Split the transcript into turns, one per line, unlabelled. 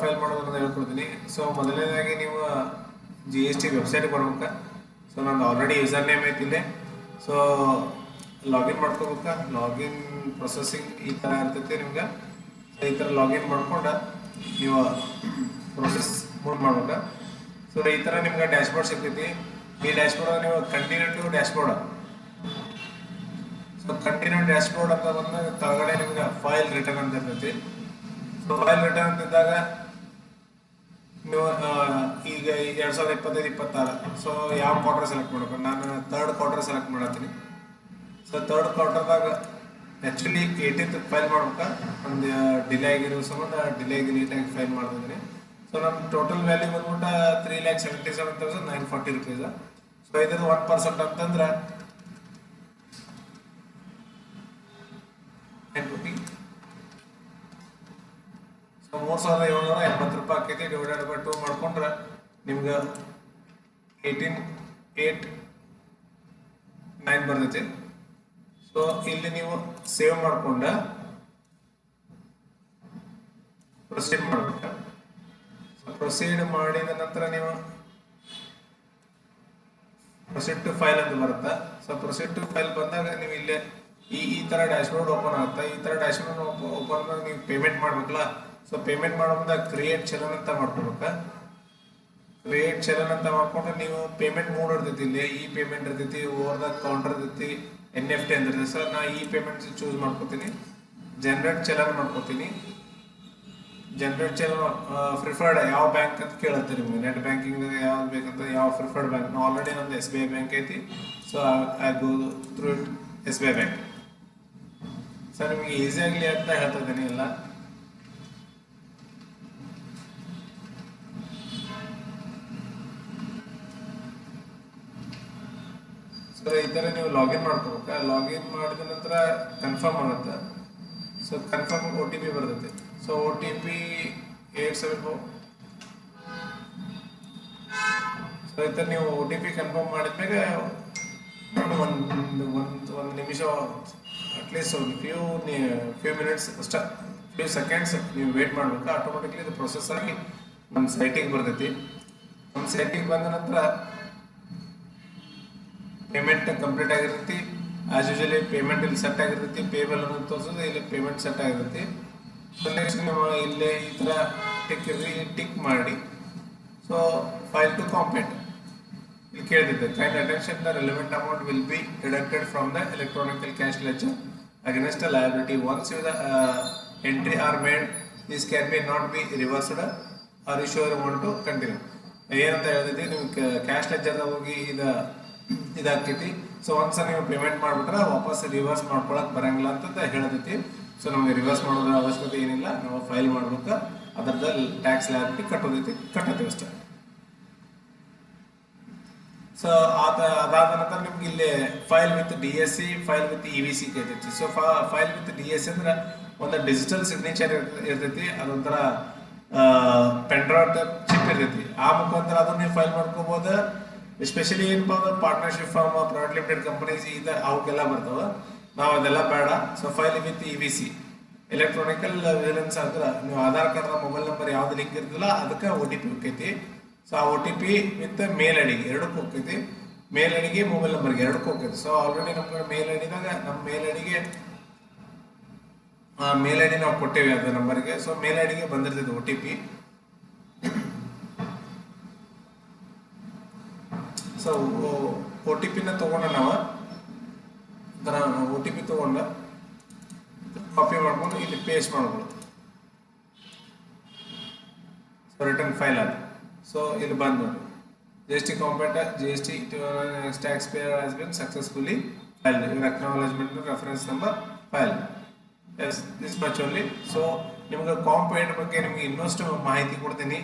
File ಮಾಡೋದು ಅನ್ನೋದು ಹೇಳ್ಕೊಡ್ತೀನಿ. ಸೊ ಮೊದಲನೇದಾಗಿ ನೀವು ಜಿ ಎಸ್ ಟಿ ವೆಬ್ಸೈಟ್ಗೆ ಬರ್ಬೇಕು? ಸೊ ನಂದು ಆಲ್ರೆಡಿ ಯೂಸರ್ ನೇಮ್ ಐತಿ ಇಲ್ಲೇ. ಸೊ ಲಾಗಿನ್ ಮಾಡ್ಕೋಬೇಕಾ? ಲಾಗಿನ್ ಪ್ರೊಸೆಸಿಂಗ್ ಈ ಥರ ಇರ್ತೈತಿ ನಿಮ್ಗೆ. ಸೊ ಈ ಥರ ಲಾಗಿನ್ ಮಾಡ್ಕೊಂಡು ನೀವು ಪ್ರೊಸೆಸ್ ಮೂಡ್ ಮಾಡ್ಬೇಕಾ? ಸೊ ಈ ಥರ ನಿಮ್ಗೆ ಡ್ಯಾಶ್ಬೋರ್ಡ್ ಸಿಗ್ತೈತಿ. ಈ ಡ್ಯಾಶ್ಬೋರ್ಡ್ ನೀವು continue to dashboard so continue dashboard ಅಂತ ಬಂದಾಗ ಕೆಳಗಡೆ ನಿಮ್ಗೆ ಫೈಲ್ ರಿಟರ್ನ್ ಅಂತ ಇರ್ತೈತಿ. ಸೊ ಫೈಲ್ ರಿಟರ್ನ್ ಅಂತಿದ್ದಾಗ ನೀವು ಈಗ ಎರಡ್ ಸಾವಿರದ ಇಪ್ಪತ್ತೈದು, ಇಪ್ಪತ್ತಾರು. ಸೊ ಯಾವ ಕ್ವಾರ್ಟರ್ ಸೆಲೆಕ್ಟ್ ಮಾಡ್ಬೇಕು? ನಾನು ತರ್ಡ್ ಕ್ವಾರ್ಟರ್ ಸೆಲೆಕ್ಟ್ ಮಾಡತ್ತೀನಿ. ಸೊ ತರ್ಡ್ ಕ್ವಾರ್ಟರ್ದಾಗ ಆ್ಯಕ್ಚುಲಿ ಏಯ್ಟೀನ್ತ್ ಫೈಲ್ ಮಾಡ್ಬೇಕಾ? ಒಂದು ಡಿಲೇ ಆಗಿರೋ ಸಂಬಂಧ ಡಿಲೇ ಆಗಿ ನೀಟಾಗಿ ಫೈಲ್ ಮಾಡಿದ್ರಿ ಸೊ ನಮ್ಮ ಟೋಟಲ್ ವ್ಯಾಲ್ಯೂ ಬಂದ್ಬಿಟ್ಟು three lakh seventy seven thousand nine forty rupees so ಇದ್ರದ್ದು ಒನ್ ಪರ್ಸೆಂಟ್ ಅಂತಂದ್ರೆ ನೈನ್ ಫಿಫ್ಟಿ ಸೊ ಮೂರು ಸಾವಿರದ ಏಳ್ನೂರ ಎಂಬತ್ತು ರೂಪಾಯಿ ಆಕೈತಿ. ಡಿವೈಡೆಡ್ ಬೈ ಟೂ ಮಾಡ್ಕೊಂಡ್ರೆ ನಿಮ್ಗೆ ಏಯ್ಟೀನ್ ಏಟ್ ನೈನ್ ಬರ್ತೈತಿ. ಸೊ ಇಲ್ಲಿ ನೀವು ಸೇವ್ ಮಾಡ್ಕೊಂಡ ಪ್ರೊಸೀಡ್ ಮಾಡ್ಬೇಕು. ಪ್ರೊಸೀಡ್ ಮಾಡಿದ ನಂತರ ನೀವು ಪ್ರೊಸೀಡ್ ಟು ಫೈಲ್ ಅಂತ ಬರುತ್ತೆ. ಸೊ ಪ್ರೊಸೀಡ್ ಟು ಫೈಲ್ ಬಂದಾಗ ನೀವು ಇಲ್ಲೇ ಈ ಈ ತರ ಡ್ಯಾಶ್ಬೋರ್ಡ್ ಓಪನ್ ಆಗುತ್ತೆ. ಈ ತರ ಡ್ಯಾಶ್ಬೋರ್ಡ್ ಓಪನ್ ನೀವು ಪೇಮೆಂಟ್ ಮಾಡ್ಬೇಕಲ್ಲ? ಸೊ ಪೇಮೆಂಟ್ ಮಾಡೋ ಮುಂದೆ ಕ್ರಿಯೇಟ್ ಚಲನ್ ಅಂತ ಮಾಡ್ಕೊಬೇಕ ಕ್ರಿಯೇಟ್ ಚಲನ್ ಅಂತ ಮಾಡ್ಕೊಂಡ್ರೆ ನೀವು ಪೇಮೆಂಟ್ ಮೂಡ್ ಇರ್ತೈತಿ ಇಲ್ಲಿ. ಈ ಪೇಮೆಂಟ್ ಇರ್ತೈತಿ ಓವರ್ ದ ಕೌಂಟರ್ ಇರ್ತೈತಿ ಎನ್ ಎಫ್ ಟಿ ಅಂದ್ರೆ ಸರ್ ನಾ ಈ ಪೇಮೆಂಟ್ ಚೂಸ್ ಮಾಡ್ಕೋತೀನಿ. ಜನರೇಟ್ ಚಲನ್ ಮಾಡ್ಕೊತೀನಿ. ಜನರೇಟ್ ಚಲನ್ ಪ್ರಿಫರ್ಡ್ ಯಾವ ಬ್ಯಾಂಕ್ ಅಂತ ಕೇಳುತ್ತೆ ನಿಮ್ಗೆ. ನೆಟ್ ಬ್ಯಾಂಕಿಂಗ್ ಯಾವ್ದು ಬೇಕಂತ ಯಾವ ಪ್ರಿಫರ್ಡ್ ಬ್ಯಾಂಕ್ ಆಲ್ರೆಡಿ ನಮ್ದು ಎಸ್ ಬಿ ಐ ಬ್ಯಾಂಕ್ ಐತಿ. So I go through it S B I bank sir ನಿಮಗೆ ಈಸಿ ಆಗಲಿ ಅಂತ ಹೇಳ್ತಾ ಇದ್ದೀನಿ ಎಲ್ಲ. ಸೊ ಈ ಥರ ನೀವು ಲಾಗಿನ್ ಮಾಡ್ಕೋಬೇಕಾ? ಲಾಗಿನ್ ಮಾಡಿದ ನಂತರ ಕನ್ಫರ್ಮ್ ಆಗುತ್ತೆ so confirm O T P ಬರ್ತೈತೆ. So O T P eight seven four so ಈ ಥರ ನೀವು ಒ ಟಿ ಪಿ ಕನ್ಫರ್ಮ್ ಮಾಡಿದ್ಮೇಲೆ ಒಂದು ಒಂದು ಒಂದು ನಿಮಿಷ ಅಟ್ಲೀಸ್ಟ್ ಒಂದು ಫ್ಯೂ ಫ್ಯೂ ಮಿನಿಟ್ಸ್ ಅಷ್ಟ. ಫ್ಯೂ ಸೆಕೆಂಡ್ಸ್ ನೀವು ವೇಟ್ ಮಾಡ್ಬೇಕು? ಆಟೋಮೆಟಿಕ್ಲಿ ಇದು ಪ್ರೊಸೆಸ್ ಆಗಿ ನಮ್ಮ ಸೈಟಿಗೆ ಬರ್ತೈತಿ. ನಮ್ಮ ಸೈಟಿಗೆ ಬಂದ ನಂತರ ಪೇಮೆಂಟ್ ಕಂಪ್ಲೀಟ್ ಆಗಿರ್ತೈತಿ. ಆಸ್ ಯೂಶಲಿ ಪೇಮೆಂಟ್ ಇಲ್ಲಿ ಸೆಟ್ ಆಗಿರ್ತೈತಿ. ಪೇಬಲ್ ಅನ್ನೋದು ತೋರಿಸೋದು, ಇಲ್ಲಿ ಪೇಮೆಂಟ್ ಸೆಟ್ ಆಗಿರ್ತೈತಿ. ನೆಕ್ಸ್ಟ್ ನೀವು ಇಲ್ಲೇ ಈ ಥರ ಟಿಕ್ ಇರ್ರಿ ಟಿಕ್ ಮಾಡಿ. ಸೊ ಫೈಲ್ ಟು ಕಾಂಪ್ಲೀಟ್ ಇಲ್ಲಿ ಕೇಳಿದ್ದೆ kind attention the relevant amount will be deducted from the electronical cash ledger against the liability once you the entry are made this can be not be reversed are you amount continue ಏನಂತ ಹೇಳ್ತೈತಿ ನೀವು cash ಲೆಜರ್ದಾಗ ಹೋಗಿ, ಇದು ಇದಾಗ್ತೈತಿ. So ಒಂದ್ಸಲ ನೀವು payment ಮಾಡ್ಬಿಟ್ರೆ ವಾಪಸ್ reverse ಮಾಡ್ಕೊಳಕ್ ಬರಂಗಿಲ್ಲ ಅಂತ ಹೇಳ್ತೈತಿ. ಸೊ ನಮಗೆ ರಿವರ್ಸ್ ಮಾಡೋದ್ರ ಅವಶ್ಯಕತೆ ಏನಿಲ್ಲ. ನಾವು ಫೈಲ್ ಮಾಡ್ಬೇಕು. ಅದರದ ಟ್ಯಾಕ್ಸ್ ಲ್ಯಾಬಿಲಿಟಿ ಕಟ್ಟೋದೈತಿ. ಕಟ್ಟತ್ತೀವಿ ಅಷ್ಟೇ. ಸೊ ಆತ, ಅದಾದ ನಂತರ ನಿಮ್ಗೆ ಇಲ್ಲಿ file with D S C file with E V C ಕೇಳ್ತೈತಿ. So file with D S C ಅಂದ್ರೆ ಒಂದು ಡಿಜಿಟಲ್ ಸಿಗ್ನೇಚರ್ ಇರ್ತೈತಿ. ಅದೊಂಥರ ಪೆಂಡ್ರಾಯ್ಡ್ ಚಿಪ್ ಇರ್ತೈತಿ. ಆ ಮುಖಾಂತರ ಅದನ್ನ ನೀವು ಫೈಲ್ ಮಾಡ್ಕೋಬಹುದು ಎಸ್ಪೆಷಲಿ ಏನಪ್ಪ ಅಂದ್ರೆ partnership firm private limited companies ಇದ ಅವಕ್ಕೆಲ್ಲ ಬರ್ತಾವ ನಾವು ಅದೆಲ್ಲ ಬೇಡ so file with E V C electronical vigilance ಅಂದ್ರೆ ನೀವು ಆಧಾರ್ ಕಾರ್ಡ್ ಮೊಬೈಲ್ ನಂಬರ್ ಯಾವ್ದು ಲಿಂಕ್ ಇರ್ತಲ್ಲ ಅದಕ್ಕೆ ಒ ಟಿ ಪಿ ಹೋಗ್ತೈತಿ ಸೊ ಆ O T P with mail ಐಡಿಗೆ ಎರಡಕ್ಕೂ ಹೋಗ್ತೈತಿ ಮೇಲ್ ಐಡಿಗೆ ಮೊಬೈಲ್ ನಂಬರ್ಗೆ ಎರಡಕ್ಕೂ ಹೋಗ್ತೈತಿ ಸೊ ಆಲ್ರೆಡಿ ನಮ್ಗೆ ಮೇಲ್ ಐಡಿದಾಗ ನಮ್ಮ ಮೇಲ್ ಐಡಿಗೆ ಮೇಲ್ ಐಡಿ ನಾವು ಕೊಟ್ಟೇವಿ ಅದ ನಂಬರ್ಗೆ ಸೊ ಮೇಲ್ ಐಡಿಗೆ ಬಂದಿರ್ತೈತಿ O T P so O T ಪಿನ ತಗೊಂಡ ನಾವು ಅದರ ಒ ಟಿ ಪಿ ತಗೊಂಡ ಕಾಪಿ ಮಾಡ್ಕೊಂಡು ಇಲ್ಲಿ ಪೇಸ್ಟ್ ಮಾಡ್ಬೋದು. ಸೊ ರಿಟರ್ನ್ ಫೈಲ್ ಅದು ಸೊ ಇಲ್ಲಿ ಬಂದು. G S T computer G S T taxpayer has been successfully file acknowledgement reference number file is this much only so ನಿಮ್ಗೆ ಕಾಂಪೇಟ್ ಬಗ್ಗೆ ನಿಮ್ಗೆ ಇನ್ನಷ್ಟು ಮಾಹಿತಿ ಕೊಡ್ತೀನಿ.